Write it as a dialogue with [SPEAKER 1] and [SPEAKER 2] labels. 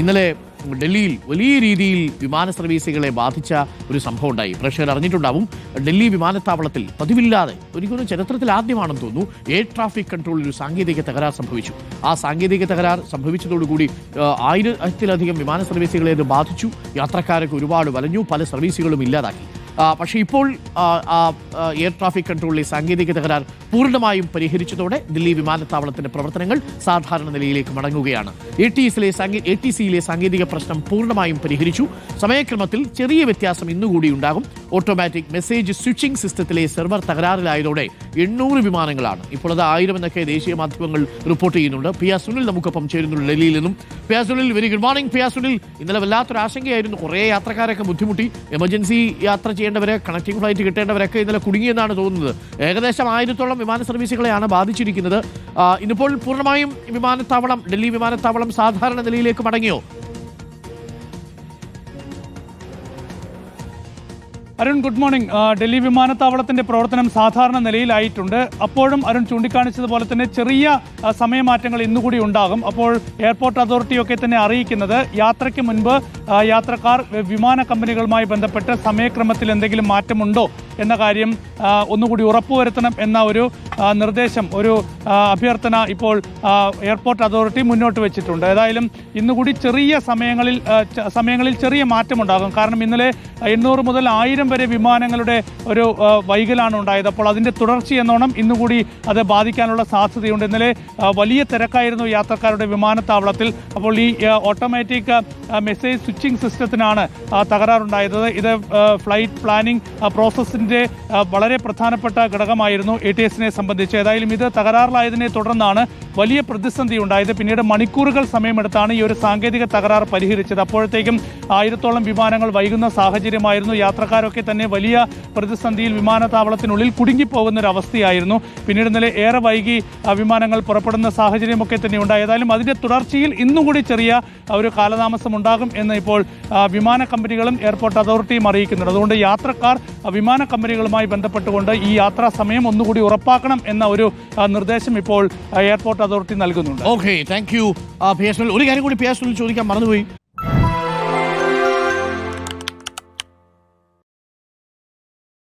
[SPEAKER 1] ഇന്നലെ ഡൽഹിയിൽ വലിയ രീതിയിൽ വിമാന സർവീസുകളെ ബാധിച്ച ഒരു സംഭവം ഉണ്ടായി. പ്രേക്ഷകർ അറിഞ്ഞിട്ടുണ്ടാവും ഡൽഹി വിമാനത്താവളത്തിൽ പതിവില്ലാതെ ഒരിക്കലും ചരിത്രത്തിൽ ആദ്യമാണെന്ന് തോന്നുന്നു. എയർ ട്രാഫിക് കൺട്രോളിൽ ഒരു സാങ്കേതിക തകരാർ സംഭവിച്ചു. ആ സാങ്കേതിക തകരാർ സംഭവിച്ചതോടുകൂടി ആയിരത്തിലധികം വിമാന സർവീസുകളെ അത് ബാധിച്ചു. യാത്രക്കാരൊക്കെ ഒരുപാട് വലഞ്ഞു പല സർവീസുകളും ഇല്ലാതാക്കി. പക്ഷേ ഇപ്പോൾ എയർ ട്രാഫിക് കൺട്രോളിലെ സാങ്കേതിക തകരാർ പൂർണമായും പരിഹരിച്ചതോടെ ദില്ലി വിമാനത്താവളത്തിന്റെ പ്രവർത്തനങ്ങൾ സാധാരണ നിലയിലേക്ക് മടങ്ങുകയാണ്. എ ടി എസിലെ എ ടി സിയിലെ സാങ്കേതിക പ്രശ്നം പൂർണമായും പരിഹരിച്ചു. സമയക്രമത്തിൽ ചെറിയ വ്യത്യാസം ഇന്നുകൂടി ഉണ്ടാകും. ഓട്ടോമാറ്റിക് മെസ്സേജ് സ്വിച്ചിംഗ് സിസ്റ്റത്തിലെ സെർവർ തകരാറിലായതോടെ എണ്ണൂറ് വിമാനങ്ങളാണ്. ഇപ്പോൾ അത് ആയിരം എന്നൊക്കെ ദേശീയ മാധ്യമങ്ങൾ റിപ്പോർട്ട് ചെയ്യുന്നുണ്ട്. പി ആർ സുനിൽ നമുക്കൊപ്പം ചേരുന്നുണ്ട് ഡൽഹിയിൽ നിന്നും. P R Sunil very good morning P R Sunil ഇന്നലെ വല്ലാത്തൊരു ആശങ്കയായിരുന്നു കുറേ യാത്രക്കാരൊക്കെ ബുദ്ധിമുട്ടി. എമർജൻസി യാത്ര ചെയ്യേണ്ടവരെ കണക്റ്റിംഗ് ഫ്ലൈറ്റ് കിട്ടേണ്ടവരൊക്കെ ഇന്നലെ കുടുങ്ങിയെന്നാണ് തോന്നുന്നത്. ഏകദേശം ആയിരത്തോളം വിമാന സർവീസുകളെയാണ് ബാധിച്ചിരിക്കുന്നത്. ഇന്നിപ്പോൾ പൂർണമായും വിമാനത്താവളം ഡൽഹി വിമാനത്താവളം സാധാരണ നിലയിലേക്ക് മടങ്ങിയോ?
[SPEAKER 2] അരുൺ ഗുഡ് മോർണിംഗ് ഡൽഹി വിമാനത്താവളത്തിന്റെ പ്രവർത്തനം സാധാരണ നിലയിലായിട്ടുണ്ട്. അപ്പോഴും അരുൺ ചൂണ്ടിക്കാണിച്ചതുപോലെ തന്നെ ചെറിയ സമയമാറ്റങ്ങൾ ഇന്നുകൂടി ഉണ്ടാകും. അപ്പോൾ എയർപോർട്ട് അതോറിറ്റിയൊക്കെ തന്നെ അറിയിക്കുന്നത് യാത്രയ്ക്ക് മുൻപ് യാത്രക്കാർ വിമാന കമ്പനികളുമായി ബന്ധപ്പെട്ട് സമയക്രമത്തിൽ എന്തെങ്കിലും മാറ്റമുണ്ടോ എന്ന കാര്യം ഒന്നുകൂടി ഉറപ്പുവരുത്തണം എന്ന ഒരു നിർദ്ദേശം ഒരു അഭ്യർത്ഥന ഇപ്പോൾ എയർപോർട്ട് അതോറിറ്റി മുന്നോട്ട് വെച്ചിട്ടുണ്ട്. ഏതായാലും ഇന്നുകൂടി ചെറിയ സമയങ്ങളിൽ സമയങ്ങളിൽ ചെറിയ മാറ്റമുണ്ടാകും. കാരണം ഇന്നലെ എണ്ണൂറ് മുതൽ ആയിരം വരെ വിമാനങ്ങളുടെ ഒരു വൈകലാണ് ഉണ്ടായത്. അപ്പോൾ അതിന്റെ തുടർച്ചയെന്നോണം ഇന്നുകൂടി അത് ബാധിക്കാനുള്ള സാധ്യതയുണ്ട്. ഇന്നലെ വലിയ തിരക്കായിരുന്നു യാത്രക്കാരുടെ വിമാനത്താവളത്തിൽ. അപ്പോൾ ഈ ഓട്ടോമാറ്റിക് മെസ്സേജ് സ്വിച്ചിങ് സിസ്റ്റത്തിനാണ് തകരാറുണ്ടായത്. ഇത് ഫ്ലൈറ്റ് പ്ലാനിംഗ് പ്രോസസ്സിന്റെ വളരെ പ്രധാനപ്പെട്ട ഘടകമായിരുന്നു എ ടി എസിനെ സംബന്ധിച്ച്. ഏതായാലും ഇത് തകരാറിലായതിനെ തുടർന്നാണ് വലിയ പ്രതിസന്ധി ഉണ്ടായത്. പിന്നീട് മണിക്കൂറുകൾ സമയമെടുത്താണ് ഈ ഒരു സാങ്കേതിക തകരാർ പരിഹരിച്ചത്. അപ്പോഴത്തേക്കും ആയിരത്തോളം വിമാനങ്ങൾ വൈകുന്ന സാഹചര്യമായിരുന്നു. യാത്രക്കാരൊക്കെ തന്നെ വലിയ പ്രതിസന്ധിയിൽ വിമാനത്താവളത്തിനുള്ളിൽ കുടുങ്ങിപ്പോകുന്ന ഒരു അവസ്ഥയായിരുന്നു പിന്നീട് ഇന്നലെ ഏറെ വൈകി വിമാനങ്ങൾ പുറപ്പെടുന്ന സാഹചര്യമൊക്കെ തന്നെ ഉണ്ടായി. ഏതായാലും അതിന്റെ തുടർച്ചയിൽ ഇന്നും കൂടി ചെറിയ ഒരു കാലതാമസം ഉണ്ടാകും എന്ന് ഇപ്പോൾ വിമാന കമ്പനികളും എയർപോർട്ട് അതോറിറ്റിയും അറിയിക്കുന്നുണ്ട്. അതുകൊണ്ട് യാത്രക്കാർ വിമാന കമ്പനികളുമായി ബന്ധപ്പെട്ടുകൊണ്ട് ഈ യാത്രാ സമയം ഒന്നുകൂടി ഉറപ്പാക്കണം എന്ന ഒരു നിർദ്ദേശം ഇപ്പോൾ എയർപോർട്ട് അതോറിറ്റി നൽകുന്നുണ്ട്.
[SPEAKER 1] ഓക്കെ താങ്ക് യു ഒരു കാര്യം കൂടി പി എസ് ചോദിക്കാൻ മറന്നുപോയി.